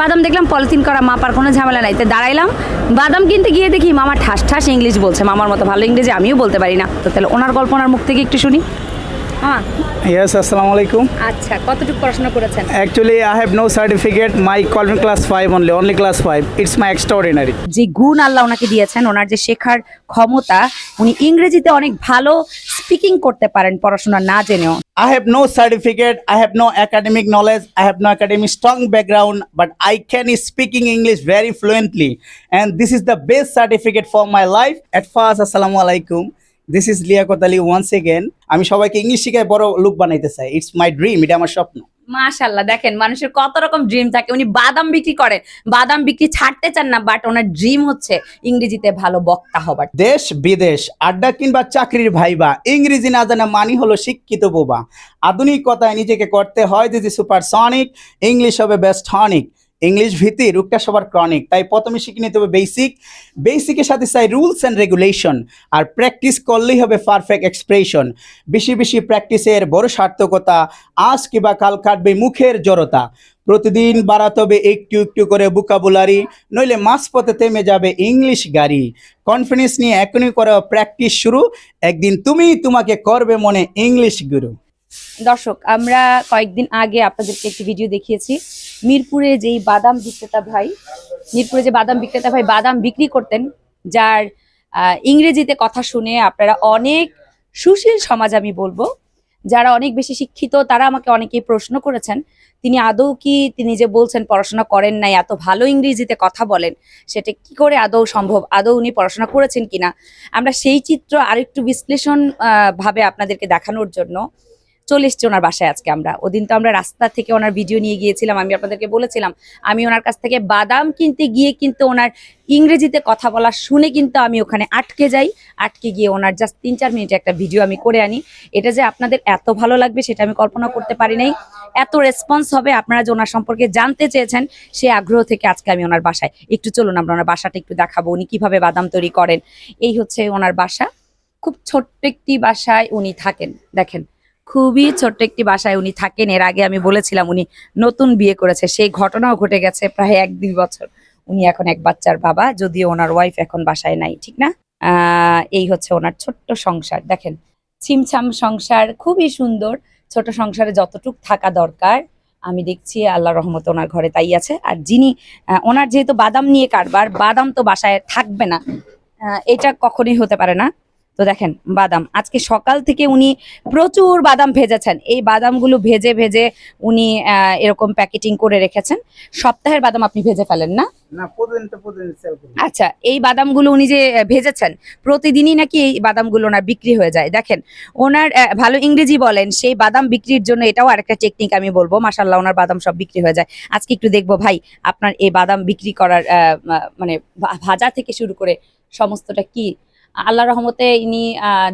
বাদাম দেখলাম পলিথিন করা মাপার কোনো ঝামেলা নাই তো দাঁড়াইলাম বাদাম কিনতে গিয়ে দেখি মামা ঠাস ঠাস ইংলিশ বলছে মামার মতো ভালো ইংরেজি আমিও বলতে পারি না তো তাহলে ওনার গল্প ওনার মুখ থেকে একটু শুনি মামা Yes, Assalamu alaikum. আচ্ছা কতটুকু পড়াশোনা করেছেন Actually, I have no certificate. My calling class 5 only, only class 5. It's my extraordinary. যে গুণ আল্লাহ ওনাকে দিয়েছেন ওনার যে শেখার ক্ষমতা উনি ইংরেজিতে অনেক ভালো স্পিকিং করতে পারেন পড়াশোনা না জেনেও I have no certificate. I have no academic knowledge. I have no academic strong background, but I can speaking English very fluently. And this is the best certificate for my life. At first, Assalamu alaikum. This is Liakot Ali once again. আমি সবাইকে English শিখায় বড় লোক বানাইতে চাই it's my dream এটা আমার স্বপ্ন মাশাল্লাহ দেখেন মানুষের কত রকম ড্রিম থাকে। উনি বাদাম বিক্রি করেন। বাদাম বিক্রি ছাড়তে চান না বাট ওনার ড্রিম হচ্ছে ইংরেজিতে ভালো বক্তা হবার। দেশ বিদেশ, আড্ডা কিংবা চাকরির ভাইবা, ইংরেজি না জানা মানি হলো শিক্ষিত বোবা। আধুনিকতায় নিজেকে করতে হয় যদি সুপারসনিক ইংলিশ হবে বেস্ট হনিক ইংলিশ ভীতি রূপটা সবার ক্রনিক তাই প্রথমে শিখে নিতে হবে বেসিক বেসিকের সাথে চাই রুলস অ্যান্ড রেগুলেশন আর প্র্যাকটিস করলেই হবে পারফেক্ট এক্সপ্রেশন বেশি বেশি প্র্যাকটিসের বড় সার্থকতা, আজ কিবা কাল কাটবে মুখের জড়তা। প্রতিদিন বাড়াতে হবে একটু একটু করে বুকাবুলারি নইলে মাঝপথে থেমে যাবে ইংলিশ গাড়ি। কনফিডেন্স নিয়ে এখনই করো প্র্যাকটিস শুরু। একদিন তুমি তোমাকে করবে মনে ইংলিশ গুরু। দর্শক, আমরা কয়েকদিন আগে আপনাদেরকে একটি ভিডিও দেখিয়েছি। মিরপুরে যেই বাদাম বিক্রেতা ভাই, মিরপুরে যে বাদাম বিক্রেতা ভাই বাদাম বিক্রি করতেন, যার ইংরেজিতে কথা শুনে আপনারা অনেক সুশীল সমাজ আমি বলব, যারা অনেক বেশি শিক্ষিত, তারা আমাকে অনেকেই প্রশ্ন করেছেন, তিনি আদৌ কি, তিনি যে বলছেন পড়াশোনা করেন নাই, এত ভালো ইংরেজিতে কথা বলেন, সেটা কি করে আদৌ সম্ভব, আদৌ উনি পড়াশোনা করেছেন কিনা? আমরা সেই চিত্র আরেকটু বিশ্লেষণ ভাবে আপনাদেরকে দেখানোর জন্য চলে এসছি ওনার বাসায় আজকে আমরা। ওদিন তো আমরা রাস্তা থেকে ওনার ভিডিও নিয়ে গিয়েছিলাম, আমি আপনাদেরকে বলেছিলাম, আমি ওনার কাছ থেকে বাদাম কিনতে গিয়ে কিন্তু ওনার ইংরেজিতে কথা বলা শুনে কিন্তু আমি ওখানে আটকে যাই। আটকে গিয়ে ওনার জাস্ট তিন চার মিনিটে একটা ভিডিও আমি করে আনি। এটা যে আপনাদের এত ভালো লাগবে সেটা আমি কল্পনা করতে পারি নাই। এত রেসপন্স হবে আপনারা যে ওনার সম্পর্কে জানতে চেয়েছেন, সে আগ্রহ থেকে আজকে আমি ওনার বাসায়। একটু চলুন আমরা ওনার বাসাটা একটু দেখাবো, উনি কীভাবে বাদাম তৈরি করেন। এই হচ্ছে ওনার বাসা। খুব ছোট্ট একটি বাসায় উনি থাকেন, দেখেন। খুবই ছোট্ট একটি বাসায় উনি থাকেন। এর আগে আমি বলেছিলাম উনি নতুন বিয়ে করেছে, সেই ঘটনাও ঘটে গেছে প্রায় এক দুই বছর। উনি এখন এক বাচ্চার বাবা, যদিও ওনার ওয়াইফ এখন বাসায় নাই, ঠিক না? এই হচ্ছে ওনার ছোট্ট সংসার। দেখেন, ছিমছাম সংসার, খুবই সুন্দর। ছোট সংসারে যতটুক থাকা দরকার, আমি দেখছি আল্লাহ রহমত ওনার ঘরে তাই আছে। আর যিনি ওনার যেহেতু বাদাম নিয়ে কারবার, বাদাম তো বাসায় থাকবে না। এটা কখনোই হতে পারে না। তো দেখেন বাদাম। আজকে সকাল থেকে উনি প্রচুর বাদাম ভেজেছেন। এই বাদামগুলো ভেজে ভেজে উনি এরকম প্যাকেটিং করে রেখেছেন। সপ্তাহের বাদাম আপনি ভেজে ফেলেন না? আচ্ছা এই বাদামগুলো উনি যে ভেজেছেন প্রতিদিনই নাকি এই বাদামগুলো ওনার বিক্রি হয়ে যায়। দেখেন ওনার ভালো ইংরেজি বলেন সেই বাদাম বিক্রির জন্য এটাও আরেকটা টেকনিক আমি বলব। মাসাল্লাহ ওনার বাদাম সব বিক্রি হয়ে যায়। আজকে একটু দেখব ভাই আপনার এই বাদাম বিক্রি করার মানে ভাজা থেকে শুরু করে সমস্তটা কি আল্লাহ রহমতে ইনি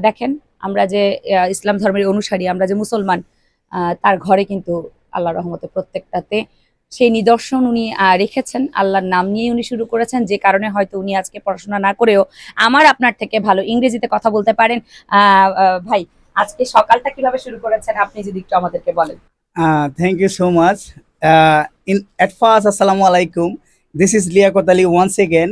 দেখেন আমরা যে ইসলাম ধর্মের অনুসারী আমরা যে মুসলমান তার ঘরে কিন্তু আল্লাহ রহমতে প্রত্যেকটাতে সেই নিদর্শন উনি রেখেছেন। আল্লাহর নাম নিয়ে উনি শুরু করেছেন। যে কারণে হয়তো উনি আজকে পড়াশোনা না করেও আমার আপনার থেকে ভালো ইংরেজিতে কথা বলতে পারেন। ভাই আজকে সকালটা কীভাবে শুরু করেছেন? আপনি যদি একটু আমাদেরকে বলেন। you so much. Uh, in at first, Assalamu alaikum. This is Liakot Ali once again,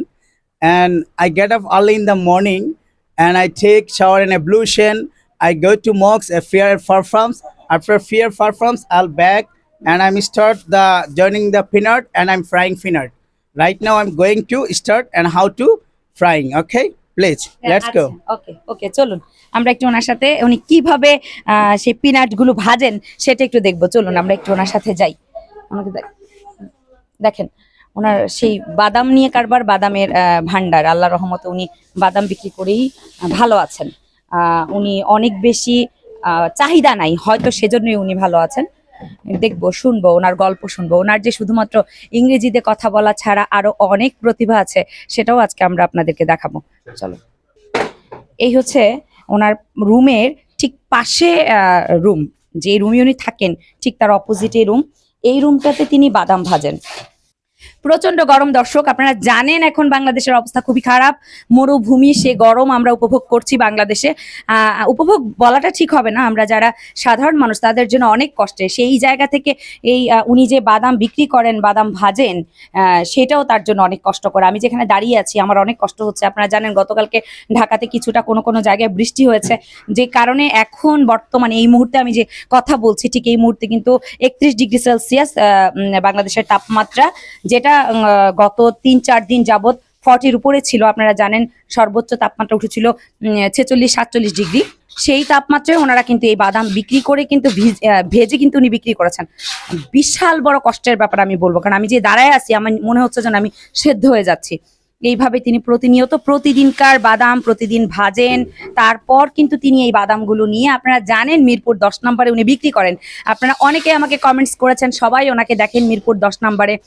and I get up early in the morning, and I take shower in ablution. I go to mosque, a fair performs. After fair performs, I'll back, and I'm start the joining the peanut, and I'm frying peanut. Right now, I'm going to start and how to frying. Okay, please let's go. ওকে ওকে চলুন আমরা একটু ওনার সাথে উনি কীভাবে সেই পিনাটগুলো ভাজেন সেটা একটু দেখব চলুন আমরা একটু ওনার সাথে যাই ওনাকে দেখেন ওনার সেই বাদাম নিয়ে কারবার বাদামের ভান্ডার আল্লাহ রহমতে উনি বাদাম বিক্রি করেই ভালো আছেন। উনি অনেক বেশি চাহিদা নাই, হয়তো সেজন্যই উনি ভালো আছেন। দেখব, শুনব, ওনার গল্প শুনব। ওনার যে শুধুমাত্র ইংরেজিতে কথা বলা ছাড়া আরও অনেক প্রতিভা আছে, সেটাও আজকে আমরা আপনাদেরকে দেখাবো। চলো। এই হচ্ছে ওনার রুমের ঠিক পাশে রুম। যে রুমে উনি থাকেন, ঠিক তার অপোজিটে রুম। এই রুমটাতে তিনি বাদাম ভাজেন। প্রচণ্ড গরম, দর্শক। আপনারা জানেন এখন বাংলাদেশের অবস্থা খুবই খারাপ। মরুভূমি, সে গরম আমরা উপভোগ করছি বাংলাদেশে। উপভোগ বলাটা ঠিক হবে না। আমরা যারা সাধারণ মানুষ, তাদের জন্য অনেক কষ্টে। সেই জায়গা থেকে এই উনি যে বাদাম বিক্রি করেন, বাদাম ভাজেন সেটাও তার জন্য অনেক কষ্ট করে আমি যেখানে দাঁড়িয়ে আছি, আমার অনেক কষ্ট হচ্ছে। আপনারা জানেন, গতকালকে ঢাকাতে কিছুটা কোনো কোনো জায়গায় বৃষ্টি হয়েছে। যে কারণে এখন বর্তমানে এই মুহূর্তে আমি যে কথা বলছি, ঠিক এই মুহূর্তে কিন্তু একত্রিশ ডিগ্রি সেলসিয়াস বাংলাদেশের তাপমাত্রা, যেটা আহ, গত তিন চার দিন যাবত ফর্টির উপরে ছিল। আপনারা জানেন সর্বোচ্চ তাপমাত্রা উঠেছিল ছেচল্লিশ সাতচল্লিশ ডিগ্রি। সেই তাপমাত্রায় ওনারা কিন্তু এই বাদাম বিক্রি করে কিন্তু ভেজে কিন্তু উনি বিক্রি করেছেন। বিশাল বড় কষ্টের ব্যাপার আমি বলব কারণ আমি যে দাঁড়ায় আছি আমার মনে হচ্ছে যেন আমি সেদ্ধ হয়ে যাচ্ছি। এইভাবে তিনি প্রতিনিয়ত প্রতিদিনকার বাদাম, প্রতিদিন ভাজেন। তারপর কিন্তু তিনি এই বাদামগুলো নিয়ে আপনারা জানেন মিরপুর দশ নম্বরে উনি বিক্রি করেন। আপনারা অনেকে আমাকে কমেন্টস করেছেন, সবাই ওনাকে দেখেন মিরপুর দশ নম্বরে।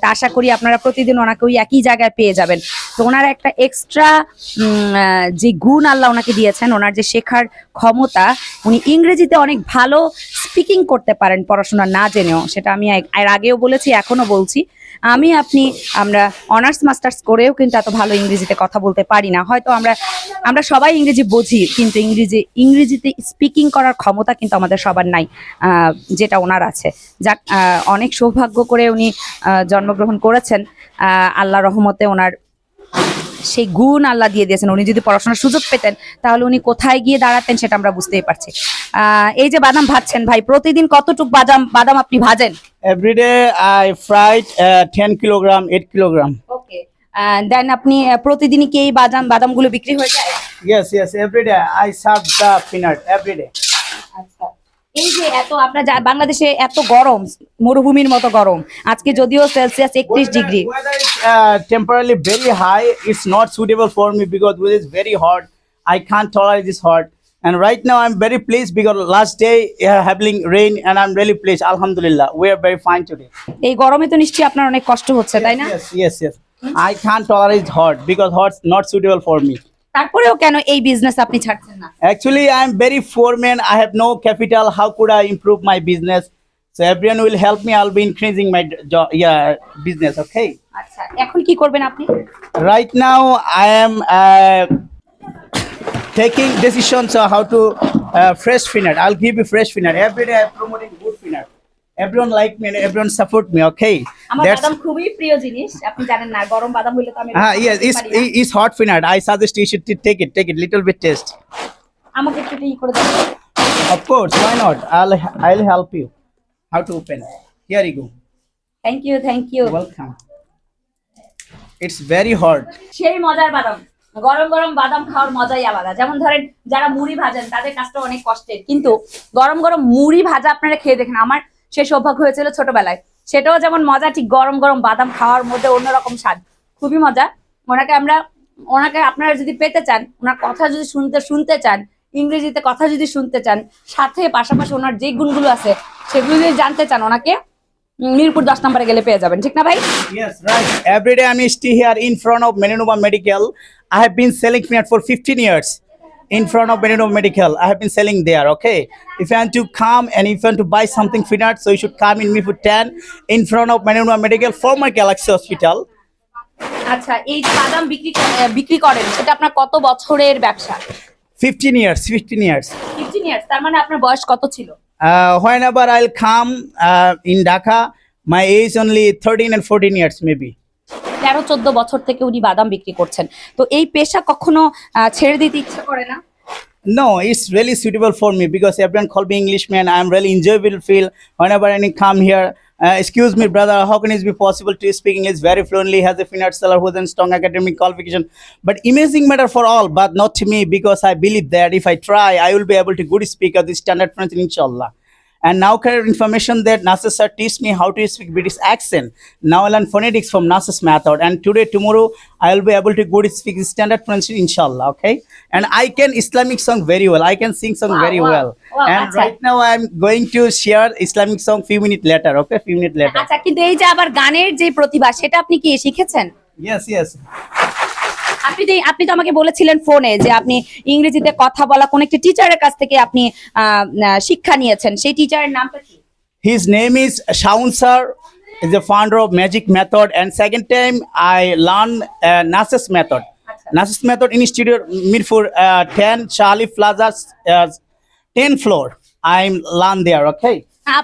তা আশা করি আপনারা প্রতিদিন ওনাকে ওই একই জায়গায় পেয়ে যাবেন। তো ওনার একটা এক্সট্রা যে গুণ আল্লাহ ওনাকে দিয়েছেন, ওনার যে শেখার ক্ষমতা, উনি ইংরেজিতে অনেক ভালো স্পিকিং করতে পারেন পড়াশোনা না জেনেও। সেটা আমি এর- আগেও বলেছি, এখনও বলছি। আমি, আপনি, আমরা অনার্স মাস্টার্স করেও কিন্তু এত ভালো ইংরেজিতে কথা বলতে পারি না। হয়তো আমরা আমরা সবাই ইংরেজি বুঝি, কিন্তু ইংরেজি, ইংরেজিতে স্পিকিং করার ক্ষমতা কিন্তু আমাদের সবার নাই যেটা ওনার আছে। যাক অনেক সৌভাগ্য করে উনি জন্মগ্রহণ করেছেন। আল্লাহ রহমতে ওনার সেই গুণ আল্লাহ দিয়ে দিয়েছেন। উনি যদি পড়াশোনার সুযোগ পেতেন তাহলে উনি কোথায় গিয়ে দাঁড়াতেন সেটা আমরা বুঝতেই পারছি। আহ, এই যে বাদাম ভাজছেন ভাই প্রতিদিন কতটুক বাদাম বাদাম আপনি ভাজেন? Every I uh, 10 kilogram, 8 kilogram. Okay then আপনি প্রতিদিনই কি এই বাদাম বাদামগুলো বিক্রি হয়ে যায়? Every day I serve the peanut every day. আচ্ছা। এই যে এত আপনার বাংলাদেশে এত গরম মরুভূমির মতো গরম আজকে যদিও সেলসিয়াস একত্রিশ degree uh, temporarily very high. It's not suitable for me because it is very hot. I can't tolerate hot. And right now I'm very pleased because last day uh, having rain and I'm really pleased. Alhamdulillah, we are very fine today. এই গরমে তো নিশ্চয়ই আপনার অনেক কষ্ট হচ্ছে তাই না Yes, yes, yes. I can't tolerate hot because hot's not suitable for me. তারপরেও কেন এই বিজনেস আপনি ছাড়ছেন না Actually, I'm very poor man. I have no capital. How could I improve my business? So everyone will help me. I'll be increasing my job, yeah, business. Okay. আচ্ছা এখন কি করবেন আপনি now, I am uh, taking decisions on how to uh, fresh. I'll give you fresh peanut every day. I'm promoting everyone like me and everyone support me okay আমার বাদাম খুবই প্রিয় জিনিস আপনি জানেন না গরম বাদাম হইলে তো আমি হ্যাঁ yes is is hot peanut I suggest you should take it take it little bit taste আমাকে একটু দিই করে দাও। Of course why not I will help you how to open here you go thank you thank you welcome it's very hot সেই মজার বাদাম। গরম গরম বাদাম খাওয়ার মজাই আলাদা। যেমন ধরেন যারা মুড়ি ভাজেন তাদের কাজটা অনেক কষ্টের। কিন্তু গরম গরম মুড়ি ভাজা আপনারা খেয়ে দেখেন আমার সে সৌভাগ্য হয়েছিল ছোটবেলায়। সেটাও যেমন মজা ঠিক গরম গরম বাদাম খাওয়ার মধ্যে অন্যরকম স্বাদ। খুবই মজা। ওনাকে আমরা ওনাকে আপনারা যদি পেতে চান ওনার কথা যদি শুনতে শুনতে চান ইংরেজিতে কথা যদি শুনতে চান সাথে পাশাপাশি ওনার যে গুণগুলো আছে সেগুলো যদি জানতে চান ওনাকে মিরপুর দশ নম্বরে গেলে পেয়ে যাবেন। ঠিক না ভাই? Yes, right. Every day I'm stay here in front of Meninova been selling peanut for 15 years. In front of Meninova Medical, I have been selling there. Okay. If you want to come and if you want to buy something peanut, so you should come in me for 10 in front of Meninova Medical, former Galaxy Hospital. আচ্ছা এই বাদাম বিক্রি বিক্রি করেন সেটা আপনার কত বছরের ব্যবসা 15 years, 15 years. ফিফটিন ইয়ার্স তার মানে আপনার বয়স কত ছিল Uh, whenever I'll come uh, in Dhaka, my age only 13 and 14 years maybe. তেরো চোদ্দ বছর থেকে উনি বাদাম বিক্রি করছেন তো এই পেশা কখনো ছেড়ে দিতে ইচ্ছে করে না No, it's really suitable for me because everyone call me Englishman. I'm really enjoyable feel whenever I come here. Uh, excuse me, brother. How can it be possible to speak English very fluently? Has a finance seller who has strong academic qualification, but amazing matter for all, but not to me because I believe that if I try, I will be able to good speak of the standard French, inshallah. And now current information that NASA sir teach me how to speak British accent. Now I learn phonetics from NASA's method. And today, tomorrow, I will be able to good speak standard French, inshallah. Okay. And I can Islamic song very well. I can sing song Wow, very wow, well. wow, and that's right now I'm going to share Islamic song few minutes later. Okay, few minutes later. আচ্ছা কিন্তু এই যে আবার গানের যে প্রতিভা সেটা আপনি কি শিখেছেন Yes, yes. আপনি তো আপনি তো আমাকে বলেছিলেন ফোনে যে আপনি ইংরেজিতে কথা বলা কোন একটি টিচারের কাছ থেকে আপনি শিক্ষা নিয়েছেন। সেই টিচারের নামটা কি? His name is Shaon sir is a founder of magic method and second time I learn nurses method nurses method institute Mirpur 10 Chali plaza 10 floor I am learn there okay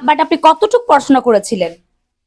but আপনি কতটুকু পড়াশোনা করেছিলেন?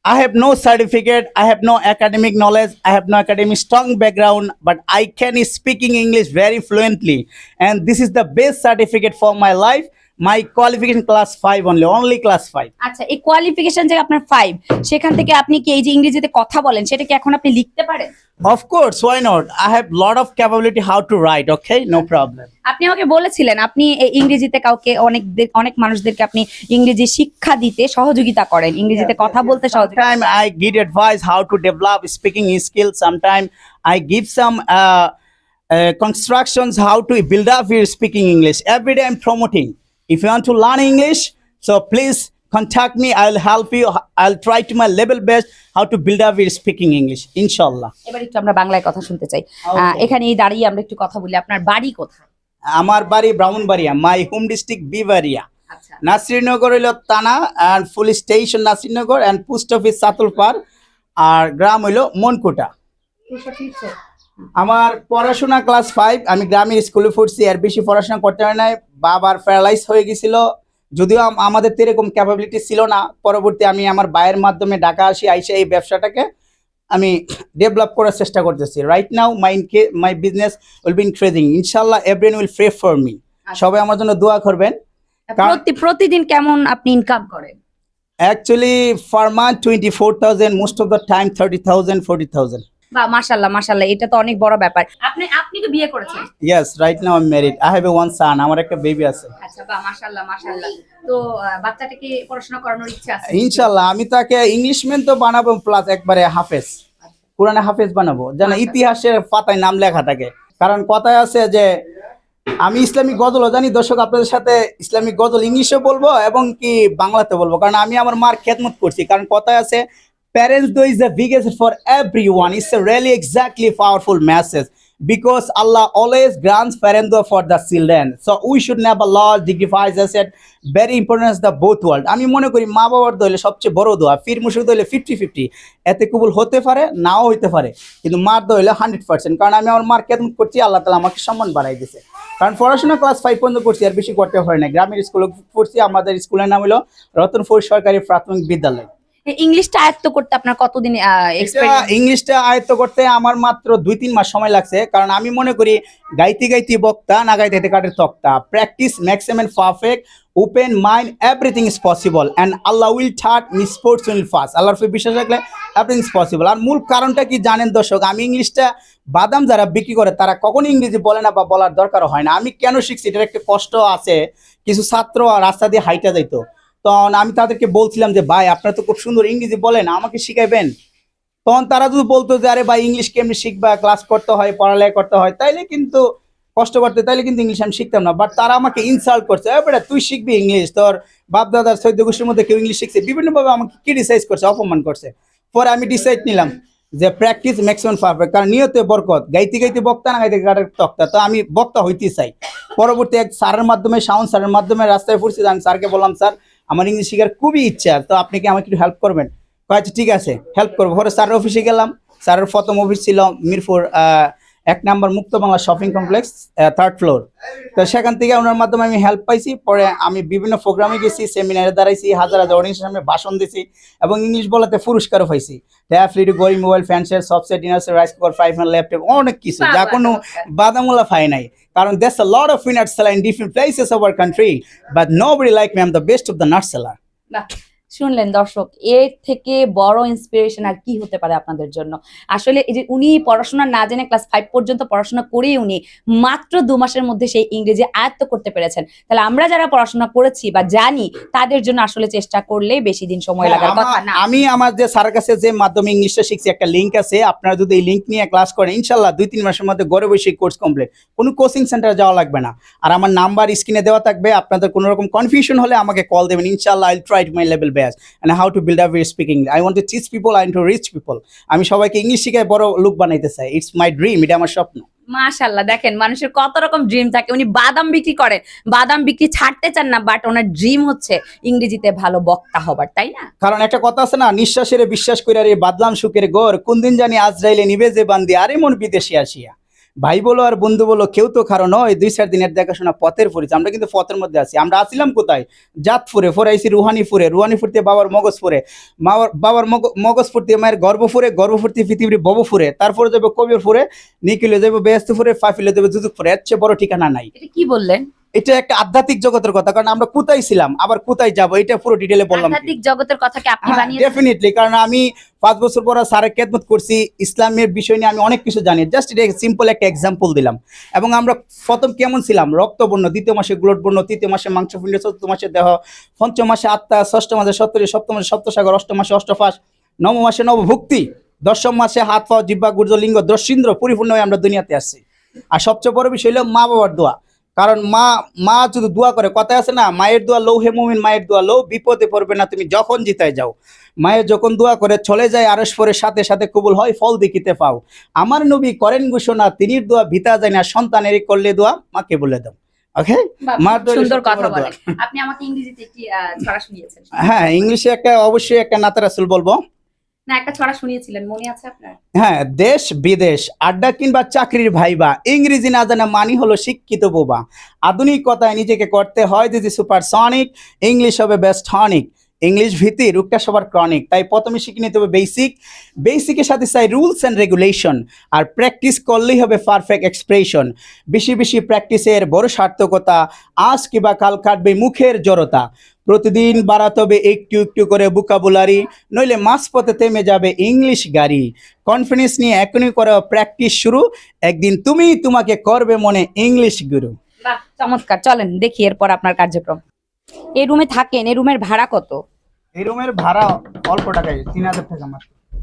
I have no certificate. I have no academic knowledge. I have no academic strong background, but I can speaking English very fluently. And this is the best certificate for my life. My qualification class 5 only only class 5 আচ্ছা এই qualification যে আপনার 5 সেখান থেকে আপনি কি এই যে ইংরেজিতে কথা বলেন সেটা কি এখন আপনি লিখতে পারেন? Of course why not I have lot of capability how to write okay no problem আপনি আমাকে বলেছিলেন আপনি এই ইংরেজিতে কাউকে অনেক অনেক মানুষদেরকে আপনি ইংরেজি শিক্ষা দিতে সহযোগিতা করেন ইংরেজিতে কথা বলতে সহজ time I give advice how to develop speaking skill some time I give some constructions how to build up your speaking English everyday I am promoting If you want to learn English, so please contact me. I'll help you. I'll try to my level best how to build up your speaking English. Inshallah. এবার একটু আমরা বাংলায় কথা শুনতে চাই Okay. আহ, এখানে দাঁড়িয়ে আমরা একটু কথা বলি আপনার বাড়ি কোথায় আমার বাড়ি ব্রাহ্মণবাড়িয়া মাই হোম ডিস্ট্রিক্ট আচ্ছা নাসরিনগর হইল তানা and police station Nasirnagar and post office Satulpar আর গ্রাম হইল মনকুটা আমার পড়াশোনা ক্লাস ফাইভ আমি গ্রামের স্কুলে পড়ছি আর বেশি পড়াশোনা করতে হয় নাই। বাবার প্যারালাইজ হয়ে গেছিল। যদিও আমাদের তো এরকম ক্যাপাবিলিটি ছিল না। পরবর্তী আমি আমার বায়ের মাধ্যমে ঢাকা আসি আইসে এই ব্যবসাটাকে আমি ডেভেলপ করার চেষ্টা করতেছি। Right now my my business will be increasing ইনশাল্লাহ everyone will pray for me সবাই আমার জন্য দোয়া করবেন। প্রতিদিন কেমন আপনি ইনকাম করেন Actually, for month 24,000, most time thirty thousand 30,000, 40,000. বা মাশাল্লাহ মাশাল্লাহ এটা তো অনেক বড় ব্যাপার। আপনি আপনি তো বিয়ে করেছেন? Right now I'm married. I have a one son. আমার একটা বেবি আছে। আচ্ছা বা মাশাল্লাহ মাশাল্লাহ তো বাচ্চাটাকে পড়াশোনা করানোর ইচ্ছা আছে? ইনশাল্লাহ আমি তাকে ইংলিশম্যান তো বানাবো প্লাস একবারে হাফেজ। কোরআনে হাফেজ বানাবো যেন ইতিহাসের পাতায় নাম লেখা থাকে। কারণ কথায় আছে যে আমি ইসলামিক গজলও জানি দর্শক আপনাদের সাথে ইসলামিক গজল ইংলিশে বলব এবং কি বাংলাতে বলব। কারণ আমি আমার মার খেদমত করছি। কারণ কথায় আছে parents do is the biggest for every one it's a really exactly powerful message because Allah always grants parent for the children so we should never loss ডিগ্রিফাইজ at very importance the both world আমি মনে করি মা বাবার দলে সবচেয়ে বড় দোয়া ফির মুসুর দলে ফিফটি ফিফটি এতে কবুল হতে পারে, নাও হইতে পারে, কিন্তু মার দলে হান্ড্রেড পার্সেন্ট কারণ আমি আমার মার কেমন করছি, আল্লাহ তালা আমাকে সম্মান বাড়াই দিছে কারণ পড়াশোনা ক্লাস ফাইভ পর্যন্ত করছি, আর বেশি করতে হয় না। গ্রামের স্কুলে পড়ছি, আমাদের স্কুলের নাম হলো রতনপুর সরকারি প্রাথমিক বিদ্যালয়। ইংলিশটা আয়ত্ত করতে আপনার কতদিন ইংলিশটা আয়ত্ত করতে আমার মাত্র দুই তিন মাস সময় লাগছে কারণ আমি মনে করি গাইতে গাইতে বক্তা না গাইতে গাইতে কাটের তক্তা। Practice maximum perfect open mind everything is possible and Allah will third me sports will first আল্লাহর উপর বিশ্বাস রাখলে এভরিথিং ইজ পসিবল আর মূল কারণটা কি জানেন দর্শক আমি ইংলিশটা বাদাম যারা বিক্রি করে তারা কখনো ইংরেজি বলে না বা বলার দরকারও হয় না। আমি কেন শিখছি? এটার একটা কষ্ট আছে। কিছু ছাত্র রাস্তা দিয়ে হাইটা যাইতো। তখন আমি তাদেরকে বলছিলাম যে, ভাই, আপনারা তো খুব সুন্দর ইংরেজি বলেন, আমাকে শিখাইবেন। তখন তারা যদি বলতো যে, আরে ভাই, ইংলিশ কেমনি শিখবা? ক্লাস করতে হয়, পড়ালেখা করতে হয়। তাইলে কিন্তু কষ্ট করতে, তাইলে কিন্তু ইংলিশ আমি শিখতাম না। বাট তারা আমাকে ইনসাল্ট করছে, "এ বেটা, তুই শিখবি ইংলিশ? তোর বাপ দাদার চৈদ্য গোষ্ঠীর মধ্যে কেউ ইংলিশ শিখছে? বিভিন্নভাবে আমাকে ক্রিটিসাইজ করছে, অপমান করছে। পরে আমি ডিসাইড নিলাম যে প্র্যাকটিস ম্যাক্সিমাম পারফেক্ট কারণ নিয়তে বরকত, গাইতে গাইতে বক্তা, না গাইতে গাইতে তক্তা। তো আমি বক্তা হইতে চাই। পরবর্তী এক স্যারের মাধ্যমে সাউন্ড স্যারের মাধ্যমে রাস্তায় ফুরছি আমি স্যারকে বললাম, স্যার আমার ইংলিশ শেখার খুবই ইচ্ছা, তো আপনি কি আমাকে একটু হেল্প করবেন? আচ্ছা ঠিক আছে হেল্প করব। পরে স্যারের অফিসে গেলাম স্যারের প্রথম অফিস ছিল মিরপুর এক number Mukto Bangla shopping complex third floor তো সেখান থেকে ওনার মাধ্যমে আমি হেল্প পাইছি পরে আমি বিভিন্ন প্রোগ্রামে গেছি সেমিনারে দাঁড়াইছি হাজার হাজার অডিয়েন্সের সামনে ভাষণ দিছি এবং ইংলিশ বলাতে পুরস্কারও পাইছি। ট্যাফলিটি গরি মোবাইল ফ্যানসেট সফটওয়্যার ডিনার্সের রাইস কুকার ফাইভ ল্যাপটপ অনেক কিছু। যা কোনো বাদামুলা ফাই নাই। কারণ a lot of peanut seller in different places of our country but nobody like me. I'm the best of the nut seller বাহ, শুনলেন দর্শক এর থেকে বড় ইন্সপিরেশন আর কি হতে পারে আপনাদের জন্য? আসলে এই যে উনি পড়াশোনা না জেনে ক্লাস ফাইভ পর্যন্ত পড়াশোনা করেই উনি মাত্র দু মাসের মধ্যে সেই ইংরেজি আয়ত্ত করতে পেরেছেন। তাহলে আমরা যারা পড়াশোনা করেছি বা জানি তাদের জন্য আসলে চেষ্টা করলে বেশি দিন সময় লাগার কথা হ্যাঁ, না। আমি আমার যে স্যারের কাছে যে মাধ্যমে ইংলিশটা শিখছি একটা লিঙ্ক আছে আপনারা যদি এই লিঙ্ক নিয়ে ক্লাস করেন ইনশাল্লাহ দুই তিন মাসের মধ্যে গড়ে বসে কোর্স কমপ্লিট কোনো কোচিং সেন্টারে যাওয়া লাগবে না। আর আমার নাম্বার স্ক্রিনে দেওয়া থাকবে আপনাদের কোনো রকম কনফিউশন হলে আমাকে কল দেবেন ইনশাল্লাহ I try my level best and how to build up your speaking I want to teach people I to reach people আমি সবাইকে ইংলিশ শিখায় বড় লুক বানাইতে চাই। ইটস মাই ড্রিম এটা আমার স্বপ্ন। মাশাল্লাহ দেখেন মানুষের কত রকম ড্রিম থাকে। উনি বাদাম বিক্রি করেন। বাদাম বিক্রি ছাড়তে চান না বাট ওনার ড্রিম হচ্ছে ইংরেজিতে ভালো বক্তা হবার তাই না? কারণ একটা কথা আছে না নিঃশ্বাসের বিশ্বাস করে রে বাদলাম সুখের গড় কোন দিন জানি আজরাইলে নিবে যে বান্দি আরে মন বিদেশে আসিয়া। ভাই বলো আর বন্ধু বলো, কেউ তো কারণ নয়, দুই চার দিনের দেখাশোনা পথের পরিচয়। আমরা কিন্তু পথের মধ্যে আছি। আমরা আসিলাম কোথায়? জাতপুরে ফোরাইছি রুহানিপুরে, রুহানিপুরতে বাবার মগজ ফুরে বাবার মগজ মগজপুরতে মায়ের গর্বপুরে গর্বপুরতে পৃথিবীর বব ফুরে তারপরে যাবে কবিরপুরে নিকিলে যাবে বেহস্তিপুরে ফাফিলে যাবে ফুরে এর চেয়ে বড় ঠিকানা নাই। এটা কি বললেন? এটা একটা আধ্যাত্মিক জগতের কথা কারণ আমরা কোথায় ছিলাম আবার কোথায় যাব এটা পুরো ডিটেলে বললাম আধ্যাত্মিক জগতের কথা কি আপনি বানিয়েছেন ডেফিনেটলি কারণ আমি পাঁচ বছর পর স্যারের খেদমত করছি ইসলামের বিষয় নিয়ে আমি অনেক কিছু জানি। জাস্ট এটা সিম্পল একটা এক্সাম্পল দিলাম। এবং আমরা প্রথম কেমন ছিলাম? রক্তবর্ণ দ্বিতীয় মাসে গ্লোট বর্ণ তৃতীয় মাসে মাংসপিণ্ড চতুর্থ মাসে দেহ পঞ্চম মাসে আত্মা ষষ্ঠ মাসে সত্তরী সপ্তম মাসে সপ্তসাগর অষ্টম মাসে অষ্টফাস নবম মাসে নবভুক্তি দশম মাসে হাত পাও জিব্বা গুর্জ লিঙ্গ দর্শিন্দ্র পরিপূর্ণ হয়ে আমরা দুনিয়াতে আসছি। আর সবচেয়ে বড় বিষয় হলো মা বাবার দোয়া। কারণ মা মা যদি দোয়া করে কথায় আছে না মায়ের দোয়া লৌ হে মুমিন মায়ের দোয়া লৌ বিপদে পড়বে না তুমি যখন জিতায় যাও। মায়ের যখন দোয়া করে চলে যায় আরস্পরের সাথে সাথে কবুল হয় ফল দেখিতে পাও। আমার নবী করেন ঘোষণা তিনির দোয়া ভিতা যায় না সন্তানের করলে দোয়া মাকে বলে দাও। ওকে? মার সুন্দর কথা বড় আপনি আমাকে ইংরেজিতে একটি ছড়া শুনিয়েছেন। হ্যাঁ ইংলিশে একটা অবশ্যই একটা নাতারাসুল বলব। হ্যাঁ দেশ বিদেশ, আড্ডা কিংবা চাকরির ভাইবা, ইংরেজি না জানা হলো শিক্ষিত বোবা। আধুনিকতায় নিজেকে করতে হয় যদি সুপারসনিক ইংলিশ হবে বেস্ট হনিক ইংলিশ ভীতি রূপটা সবার ক্রনিক তাই প্রথমে শিখে নিতে হবে বেসিক বেসিকের সাথে চাই রুলস অ্যান্ড রেগুলেশন আর প্র্যাকটিস করলেই হবে পারফেক্ট এক্সপ্রেশন বেশি বেশি প্র্যাকটিসের বড় সার্থকতা, আজ কিবা কাল কাটবে মুখের জড়তা। প্রতিদিন বাড়াতে হবে একটু একটু করে বুকাবুলারি নইলে মাঝপথে থেমে যাবে ইংলিশ গাড়ি। কনফিডেন্স নিয়ে এখনই করো প্র্যাকটিস শুরু। একদিন তুমি তোমাকে করবে মনে ইংলিশ গুরু। চমৎকার। চলেন, দেখি এরপর আপনার কার্যক্রম। এই রুমে থাকেন, এই রুমের ভাড়া কত? এই রুমের ভাড়া অল্প টাকায়, তিন হাজার টাকা মাত্র।